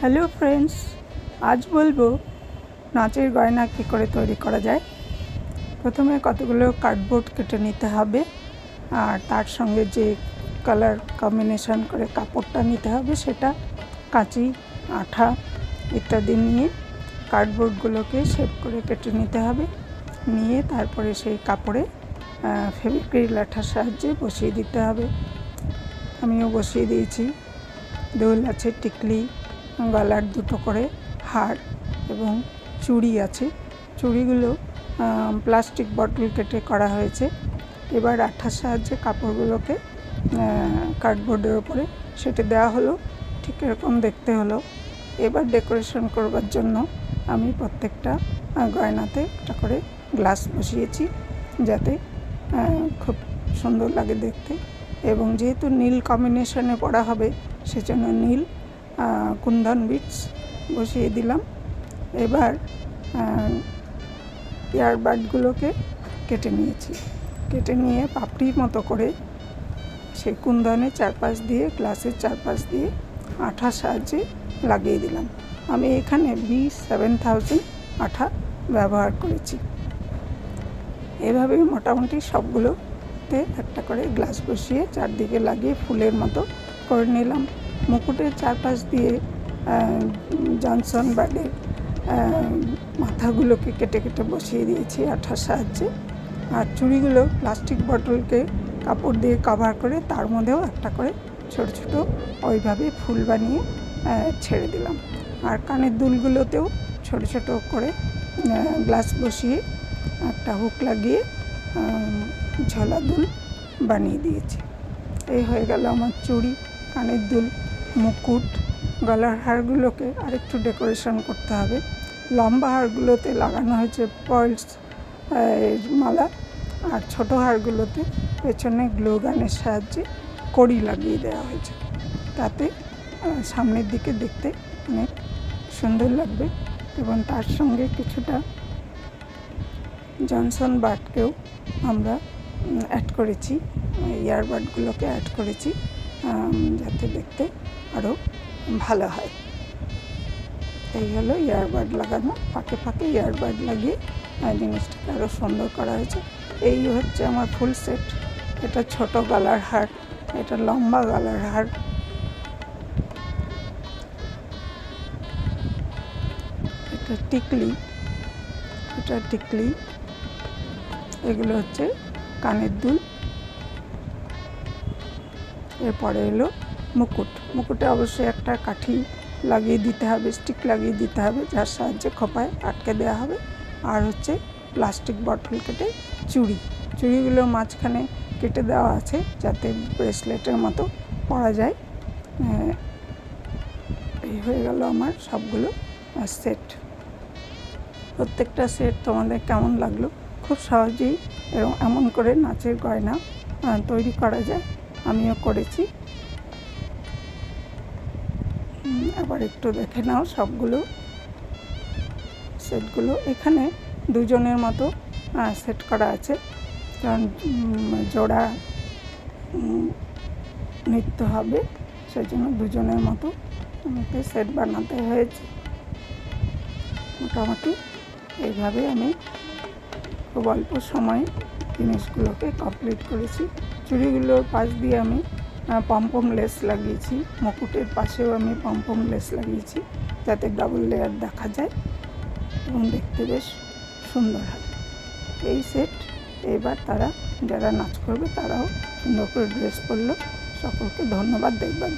Hello friends, আজ বলব নাচের গয়না কী করে তৈরি করা যায়। প্রথমে কতগুলো কার্ডবোর্ড কেটে নিতে হবে, আর তার সঙ্গে যে কালার কম্বিনেশন করে কাপড়টা নিতে হবে সেটা কাঁচি, আঠা ইত্যাদি নিয়ে কার্ডবোর্ডগুলোকে শেপ করে কেটে নিতে হবে। নিয়ে তারপরে সেই কাপড়ে ফেভিক্রিল আঠার সাহায্যে বসিয়ে দিতে হবে। আমিও বসিয়ে দিয়েছি। দোল আছে, টিকলি গলার দুটো করে হার এবং চুড়ি আছে। চুড়িগুলো প্লাস্টিক বটল কেটে করা হয়েছে। এবার আঠার সাহায্যে কাপড়গুলোকে কার্ডবোর্ডের ওপরে সেটে দেওয়া হলো। ঠিক এরকম দেখতে হলো। এবার ডেকোরেশন করবার জন্য আমি প্রত্যেকটা গয়নাতে একটা করে গ্লাস বসিয়েছি যাতে খুব সুন্দর লাগে দেখতে। এবং যেহেতু নীল কম্বিনেশনে পড়া হবে, সেজন্য নীল কুন্দন বিটস বসিয়ে দিলাম। এবার ইয়ারবাডগুলোকে কেটে নিয়েছি। কেটে নিয়ে পাপড়ির মতো করে সেই কুন্দনের চারপাশ দিয়ে, গ্লাসের চারপাশ দিয়ে আঠার সাহায্যে লাগিয়ে দিলাম। আমি এখানে বি সেভেন থাউজেন্ড আঠা ব্যবহার করেছি। এভাবে মোটামুটি সবগুলোতে একটা করে গ্লাস বসিয়ে চারদিকে লাগিয়ে ফুলের মতো করে নিলাম। মুকুটের চারপাশ দিয়ে জনসন বার্ডের মাথাগুলোকে কেটে কেটে বসিয়ে দিয়েছি আঠার সাহায্যে। আর চুড়িগুলো প্লাস্টিক বটলকে কাপড় দিয়ে কভার করে তার মধ্যেও একটা করে ছোট ছোট ওইভাবে ফুল বানিয়ে ছেড়ে দিলাম। আর কানের দুলগুলোতেও ছোট ছোট করে গ্লাস বসিয়ে একটা হুক লাগিয়ে ঝোলা দুল বানিয়ে দিয়েছি। এই হয়ে গেল আমার চুড়ি, কানের দুল। মুকুট, গলার হারগুলোকে আরেকটু ডেকোরেশন করতে হবে। লম্বা হারগুলোতে লাগানো হয়েছে পয়েলস মালা আর ছোট হারগুলোতে পেছনে গ্লো গানের সাহায্যে কড়ি লাগিয়ে দেওয়া হয়েছে। তাতে সামনের দিকে দেখতে অনেক সুন্দর লাগবে এবং তার সঙ্গে কিছুটা জনসন বাটকেও আমরা অ্যাড করেছি, ইয়ারবাডগুলোকে অ্যাড করেছি। যাতে দেখতে আরও ভালো হয়। এই হলো ইয়ারবাড লাগানো। ফাঁকে ফাঁকে ইয়ারবাড লাগিয়ে জিনিসটাকে আরও সুন্দর করা হয়েছে। এই হচ্ছে আমার ফুল সেট। এটা ছোট গলার হার, এটা লম্বা গলার হার। এটা টিকলি এটা টিকলি। এগুলো হচ্ছে কানের দুল। এরপরে এলো মুকুট। মুকুটে অবশ্যই একটা কাঠি লাগিয়ে দিতে হবে স্টিক লাগিয়ে দিতে হবে, যার সাহায্যে খোপায় আটকে দেওয়া হবে। আর হচ্ছে প্লাস্টিক বটল কেটে চুড়ি। চুড়িগুলো মাঝখানে কেটে দেওয়া আছে যাতে ব্রেসলেটের মতো পরা যায়। এই হয়ে গেল আমার সবগুলো সেট প্রত্যেকটা সেট তোমাদের কেমন লাগল? খুব সহজেই এবং এমন করে নাচের গয়না তৈরি করা যায়। আমিও করেছি। আবার একটু দেখে নাও সবগুলো। সেটগুলো এখানে দুজনের মতো সেট করা আছে। কারণ জোড়া নৃত্য হবে সেই জন্য দুজনের মতো আমাকে সেট বানাতে হয়েছে। মোটামুটি এইভাবে আমি খুব অল্প সময়ে জিনিসগুলোকে কমপ্লিট করেছি। চুড়িগুলোর পাশ দিয়ে আমি পম্পম লেস লাগিয়েছি। মুকুটের পাশেও আমি পম্পম লেস লাগিয়েছি যাতে ডাবল লেয়ার দেখা যায় এবং দেখতে বেশ সুন্দর হয়। এই সেট এবার তারা যারা নাচ করবে তারাও সুন্দর করে ড্রেস পরলো সকলকে ধন্যবাদ দেখবার